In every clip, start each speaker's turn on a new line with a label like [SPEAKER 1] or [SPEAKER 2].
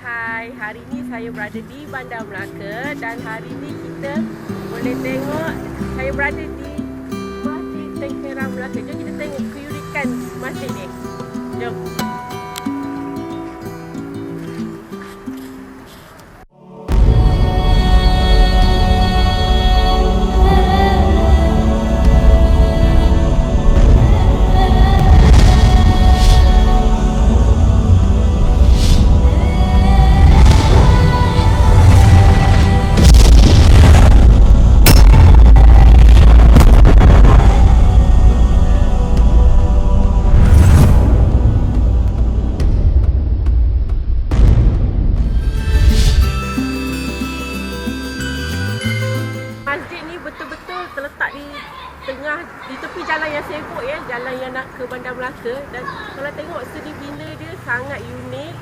[SPEAKER 1] Hai, hari ni saya berada di Bandar Melaka dan hari ni kita boleh tengok saya berada di Masjid Tengkera Melaka. Jom kita tengok keunikan masjid ni. Jom. Betul-betul terletak di tengah di tepi jalan yang sibuk ya, jalan yang nak ke Bandar Melaka dan kalau tengok seni bina dia sangat unik,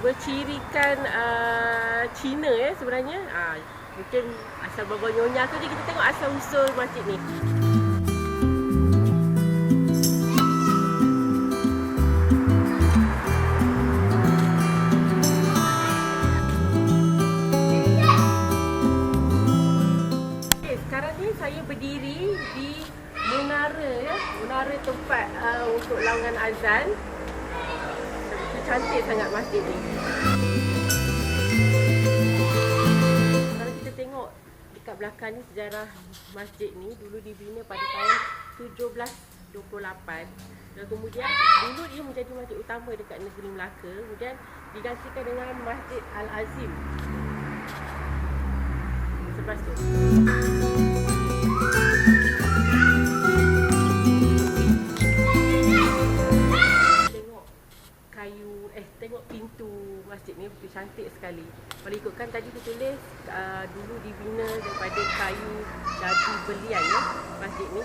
[SPEAKER 1] bercirikan uh, Cina ya sebenarnya. Ah mungkin asal baba nyonya tu je kita tengok asal usul masjid ni. Menara ya, menara tempat uh, untuk laungan azan. Cantik sangat masjid ni. Kalau kita tengok dekat belakang ni sejarah masjid ni dulu dibina pada tahun 1728 dan kemudian dulu ia menjadi masjid utama dekat negeri Melaka. Kemudian digantikan dengan Masjid Al-Azim. Selepas tu pintu masjid ni betul cantik sekali. Kalau ikutkan tadi dia tulis uh, dulu dibina daripada kayu jati belian ya masjid ni.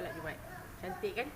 [SPEAKER 1] Solat Jumaat. Cantik kan?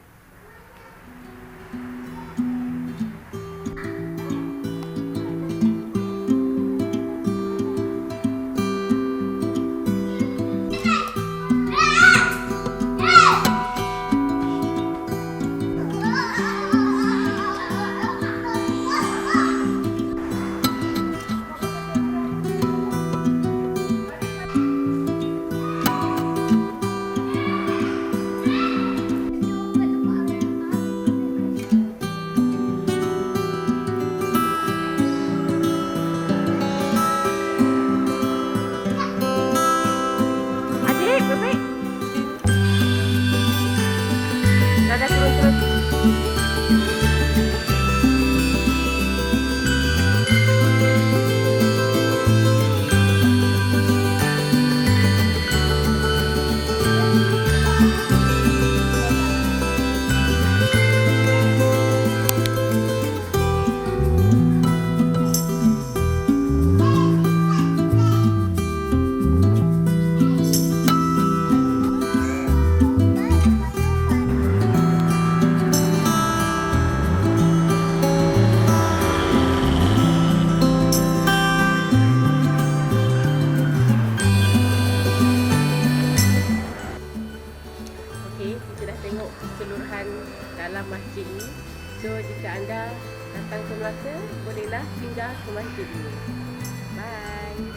[SPEAKER 1] Anda datang ke Melaka, bolehlah singgah ke masjid ini. Bye.